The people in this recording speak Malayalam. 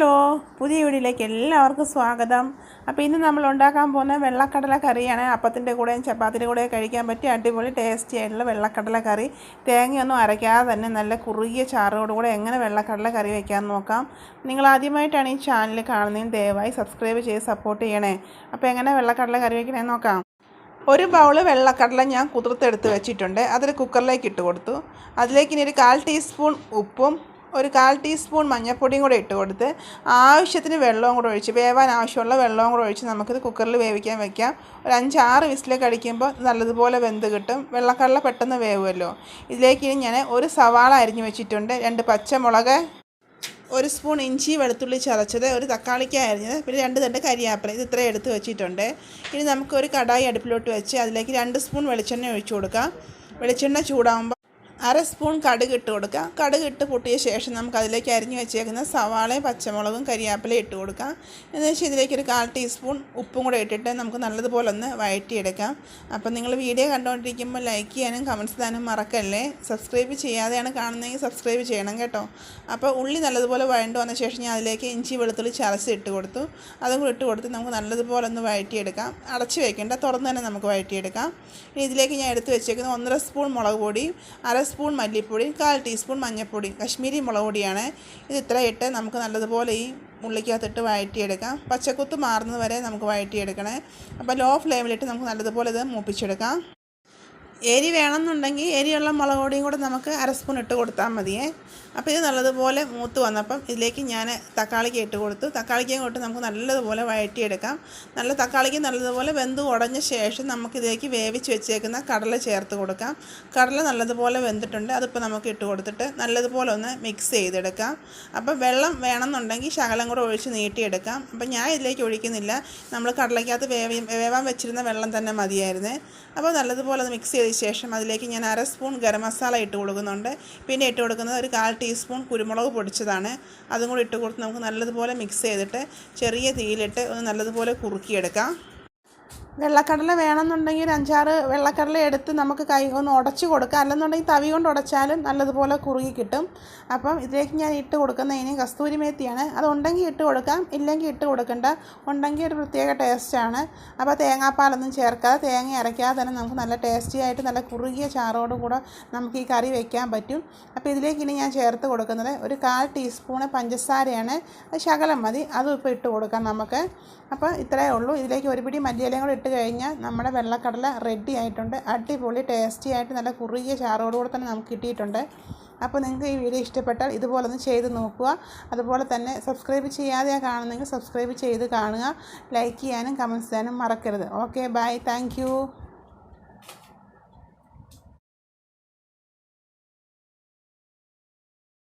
ഹലോ പുതിയ വീഡിയോയിലേക്ക് എല്ലാവർക്കും സ്വാഗതം. അപ്പോൾ ഇന്ന് നമ്മൾ ഉണ്ടാക്കാൻ പോകുന്ന വെള്ളക്കടല കറിയാണ്. അപ്പത്തിന്റെ കൂടെയും ചപ്പാത്തിന്റെ കൂടെയും കഴിക്കാൻ പറ്റിയ അടിപൊളി ടേസ്റ്റി ആയിട്ടുള്ള വെള്ളക്കടല കറി. തേങ്ങയൊന്നും അരയ്ക്കാതെ തന്നെ നല്ല കുറുകിയ ചാറോടുകൂടെ എങ്ങനെ വെള്ളക്കടല കറി വയ്ക്കാമെന്ന് നോക്കാം. നിങ്ങൾ ആദ്യമായിട്ടാണ് ഈ ചാനൽ കാണുന്നതെങ്കിൽ ദയവായി സബ്സ്ക്രൈബ് ചെയ്ത് സപ്പോർട്ട് ചെയ്യണേ. അപ്പോൾ എങ്ങനെ വെള്ളക്കടല കറി വയ്ക്കണേ നോക്കാം. ഒരു ബൗൾ വെള്ളക്കടല ഞാൻ കുതിർത്തെടുത്ത് വെച്ചിട്ടുണ്ട്. അതൊരു കുക്കറിലേക്ക് ഇട്ട് കൊടുത്തു. അതിലേക്ക് ഇനി ഒരു കാൽ ടീസ്പൂൺ ഉപ്പും ഒരു കാൽ ടീസ്പൂൺ മഞ്ഞൾപ്പൊടിയും കൂടെ ഇട്ട് കൊടുത്ത് ആവശ്യത്തിന് വെള്ളവും കൂടെ ഒഴിച്ച് വേവാൻ ആവശ്യമുള്ള വെള്ളവും കൂടെ ഒഴിച്ച് നമുക്കിത് കുക്കറിൽ വേവിക്കാൻ വെക്കാം. ഒരു അഞ്ചാറ് വിസിലേക്ക് അടിക്കുമ്പോൾ നല്ലതുപോലെ വെന്ത് കിട്ടും. വെള്ളക്കടല പെട്ടെന്ന് വേവുമല്ലോ. ഇതിലേക്ക് ഇനി ഞാൻ ഒരു സവാള അരിഞ്ഞ് വെച്ചിട്ടുണ്ട്. രണ്ട് പച്ചമുളക് ഒരു സ്പൂൺ ഇഞ്ചി വെളുത്തുള്ളി ചതച്ചത് ഒരു തക്കാളിക്ക അരിഞ്ഞത് പിന്നെ രണ്ട് തണ്ട് കരിയാപ്പില. ഇത് ഇത്രയും എടുത്ത് വെച്ചിട്ടുണ്ട്. ഇനി നമുക്കൊരു കടായി അടുപ്പിലോട്ട് വെച്ച് അതിലേക്ക് രണ്ട് സ്പൂൺ വെളിച്ചെണ്ണ ഒഴിച്ചു കൊടുക്കാം. വെളിച്ചെണ്ണ ചൂടാകുമ്പോൾ അര സ്പൂൺ കടുക് ഇട്ട് കൊടുക്കുക. കടുക് ഇട്ട് പൊട്ടിയ ശേഷം നമുക്ക് അതിലേക്ക് അരിഞ്ഞു വെച്ചേക്കുന്ന സവാളയും പച്ചമുളകും കരിയാപ്പിലയും ഇട്ട് കൊടുക്കാം എന്ന് വെച്ചാൽ ഇതിലേക്ക് ഒരു കാൽ ടീസ്പൂൺ ഉപ്പും കൂടെ ഇട്ടിട്ട് നമുക്ക് നല്ലതുപോലെ ഒന്ന് വഴറ്റിയെടുക്കാം അപ്പം നിങ്ങൾ വീഡിയോ കണ്ടുകൊണ്ടിരിക്കുമ്പോൾ ലൈക്ക് ചെയ്യാനും കമൻസ് ഇടാനും മറക്കല്ലേ? സബ്സ്ക്രൈബ് ചെയ്യാതെയാണ് കാണുന്നതെങ്കിൽ സബ്സ്ക്രൈബ് ചെയ്യണം കേട്ടോ. അപ്പോൾ ഉള്ളി നല്ലതുപോലെ വഴണ്ടു വന്ന ശേഷം ഞാൻ അതിലേക്ക് ഇഞ്ചി വെളുത്തുള്ളി ചതച്ച് ഇട്ട് കൊടുത്തു. അതും കൂടി ഇട്ട് കൊടുത്ത് നമുക്ക് നല്ലതുപോലെ ഒന്ന് വഴറ്റിയെടുക്കാം അടച്ച് വയ്ക്കേണ്ട തുറന്ന് തന്നെ നമുക്ക് വഴറ്റിയെടുക്കാം ഇനി ഇതിലേക്ക് ഞാൻ എടുത്ത് വെച്ചേക്കുന്ന ഒന്നര സ്പൂൺ മുളക് പൊടിയും അര സ്പൂൺ മല്ലിപ്പൊടി കാൽ ടീസ്പൂൺ മഞ്ഞൾപ്പൊടി കശ്മീരി മുളക് പൊടിയാണ്. ഇത് ഇത്ര ഇട്ട് നമുക്ക് നല്ലതുപോലെ ഈ ഉള്ളിക്കകത്തിട്ട് വഴറ്റിയെടുക്കാം. പച്ചക്കുത്ത് മാറുന്നത് വരെ നമുക്ക് വഴറ്റിയെടുക്കണേ. അപ്പോൾ ലോ ഫ്ലെയിമിലിട്ട് നമുക്ക് നല്ലതുപോലെ ഇത് മൂപ്പിച്ചെടുക്കാം. എരി വേണമെന്നുണ്ടെങ്കിൽ എരിയുള്ള മുളക് പൊടിയും കൂടെ നമുക്ക് അര സ്പൂൺ ഇട്ട് കൊടുത്താൽ മതിയേ. അപ്പോൾ ഇത് നല്ലതുപോലെ മൂത്ത് വന്നപ്പം ഇതിലേക്ക് ഞാൻ തക്കാളിക്ക് ഇട്ട് കൊടുത്തു. തക്കാളിക്കും കൊണ്ട് നമുക്ക് നല്ലതുപോലെ വഴറ്റിയെടുക്കാം. നല്ല തക്കാളിക്ക് നല്ലതുപോലെ വെന്ത് ഉടഞ്ഞ ശേഷം നമുക്കിതിലേക്ക് വേവിച്ച് വെച്ചേക്കുന്ന കടല ചേർത്ത് കൊടുക്കാം. കടല നല്ലതുപോലെ വെന്തിട്ടുണ്ട്. അതിപ്പോൾ നമുക്ക് ഇട്ട് കൊടുത്തിട്ട് നല്ലതുപോലെ ഒന്ന് മിക്സ് ചെയ്തെടുക്കാം. അപ്പം വെള്ളം വേണമെന്നുണ്ടെങ്കിൽ ശകലം കൂടെ ഒഴിച്ച് നീട്ടിയെടുക്കാം. അപ്പം ഞാൻ ഇതിലേക്ക് ഒഴിക്കുന്നില്ല. നമ്മൾ കടലയ്ക്കകത്ത് വേവ വേവാൻ വെച്ചിരുന്ന വെള്ളം തന്നെ മതിയായിരുന്നേ. അപ്പോൾ നല്ലതുപോലെ അത് മിക്സ് ചെയ്ത ശേഷം അതിലേക്ക് ഞാൻ അര സ്പൂൺ ഗരം മസാല ഇട്ട് കൊടുക്കുന്നുണ്ട്. പിന്നെ ഇട്ട് കൊടുക്കുന്നത് ഒരു കാൽ ടീസ്പൂൺ കുരുമുളക് പൊടിച്ചതാണ്. അതും കൂടി ഇട്ട് കൊടുത്ത് നമുക്ക് നല്ലതുപോലെ മിക്സ് ചെയ്തിട്ട് ചെറിയ തീയിലിട്ട് ഒന്ന് നല്ലതുപോലെ കുറുക്കിയെടുക്കാം. വെള്ളക്കടല വേണമെന്നുണ്ടെങ്കിൽ ഒരു അഞ്ചാറ് വെള്ളക്കടല എടുത്ത് നമുക്ക് കൈ ഒന്ന് ഉടച്ച് കൊടുക്കാം. അല്ലെന്നുണ്ടെങ്കിൽ തവി കൊണ്ട് ഉടച്ചാലും നല്ലതുപോലെ കുറുകി കിട്ടും. അപ്പം ഇതിലേക്ക് ഞാൻ ഇട്ട് കൊടുക്കുന്ന ഇനി കസ്തൂരി മേത്തിയാണ്. അതുണ്ടെങ്കിൽ ഇട്ട് കൊടുക്കാം ഇല്ലെങ്കിൽ ഇട്ട് കൊടുക്കണ്ട. ഉണ്ടെങ്കിൽ ഒരു പ്രത്യേക ടേസ്റ്റാണ് അപ്പോൾ തേങ്ങാപ്പാലൊന്നും ചേർക്കാതെ തേങ്ങ അരയ്ക്കാതെ തന്നെ നമുക്ക് നല്ല ടേസ്റ്റി ആയിട്ട് നല്ല കുറുകിയ ചാറോട് കൂടെ നമുക്ക് ഈ കറി വെക്കാൻ പറ്റും. അപ്പോൾ ഇതിലേക്ക് ഇനി ഞാൻ ചേർത്ത് കൊടുക്കുന്നത് ഒരു കാൽ ടീസ്പൂണ് പഞ്ചസാരയാണ്. അത് ശകലം മതി. അതും ഇപ്പോൾ ഇട്ട് കൊടുക്കാം നമുക്ക്. അപ്പോൾ ഇത്രയേ ഉള്ളൂ. ഇതിലേക്ക് ഒരു പിടി മല്ലിയിലയും കൂടെ ഇട്ട് കഴിഞ്ഞാൽ നമ്മുടെ വെള്ളക്കടല റെഡി ആയിട്ടുണ്ട്. അടിപൊളി ടേസ്റ്റി ആയിട്ട് നല്ല കുറുകിയ ചാറോടുകൂടെ തന്നെ നമുക്ക് കിട്ടിയിട്ടുണ്ട്. അപ്പോൾ നിങ്ങൾക്ക് ഈ വീഡിയോ ഇഷ്ടപ്പെട്ടാൽ ഇതുപോലെ ഒന്ന് ചെയ്ത് നോക്കുക. അതുപോലെ തന്നെ സബ്സ്ക്രൈബ് ചെയ്യാതെ കാണുന്നെങ്കിൽ സബ്സ്ക്രൈബ് ചെയ്ത് കാണുക. ലൈക്ക് ചെയ്യാനും കമന്റ്സ് ചെയ്യാനും മറക്കരുത്. Okay bye thank